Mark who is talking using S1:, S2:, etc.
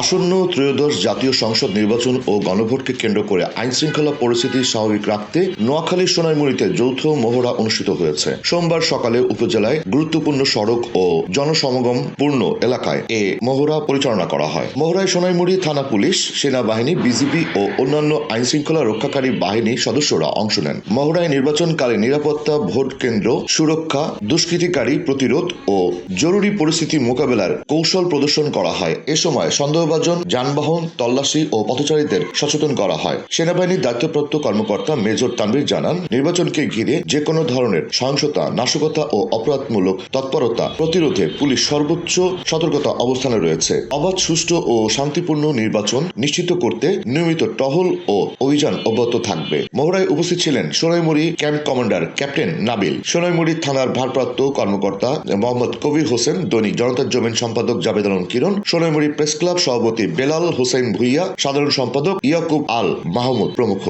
S1: আসন্ন ত্রয়োদশ জাতীয় সংসদ নির্বাচন ও গণভোটকে কেন্দ্র করে আইন শৃঙ্খলা পরিস্থিতি স্বাভাবিক রাখতে নোয়াখালীর সোনাইমুড়িতে যৌথ মহড়া অনুষ্ঠিত হয়েছে। সোমবার সকালে উপজেলায় গুরুত্বপূর্ণ সড়ক ও জনসমাগম পূর্ণ এলাকায় এ মহড়া পরিচালনা করা হয়। মহড়ায় সোনাইমুড়ি থানা পুলিশ, সেনাবাহিনী, বিজিবি ও অন্যান্য আইন শৃঙ্খলা রক্ষাকারী বাহিনীর সদস্যরা অংশ নেন। মহড়ায় নির্বাচনকালে নিরাপত্তা ভোট কেন্দ্র, সুরক্ষা, দুষ্কৃতিকারী প্রতিরোধ ও জরুরি পরিস্থিতি মোকাবেলার কৌশল প্রদর্শন করা হয়। এ সময় সন্দেহভাজন যানবাহন, তল্লাশি ও পথচারীদের সচেতন করা হয়। সেনাবাহিনীর দায়িত্বপ্রাপ্ত কর্মকর্তা মেজর তানভীর জানান, নির্বাচনকে ঘিরে যে কোনো ধরনের সহিংসতা, নাশকতা ও অপরাধমূলক তৎপরতা প্রতিরোধে পুলিশ সর্বোচ্চ সতর্কতা অবস্থানে রয়েছে। অবাধ, সুষ্ঠু ও শান্তিপূর্ণ নির্বাচন নিশ্চিত করতে নিয়মিত টহল ও অভিযান অব্যাহত থাকবে। মহড়ায় উপস্থিত ছিলেন Sonaimuri camp commander captain Nabil. Sonaimuri থানার ভারপ্রাপ্ত কর্মকর্তা মোহাম্মদ কবির হোসেন, দৈনিক জনতার জমিন সম্পাদক জাবেদ আলম কিরণ, সোনাইমুড়ি প্রেস ক্লাব সভাপতি বেলাল হোসেন ভুইয়া সাধারণ সম্পাদক ইয়াকুব আল মাহমুদ প্রমুখ।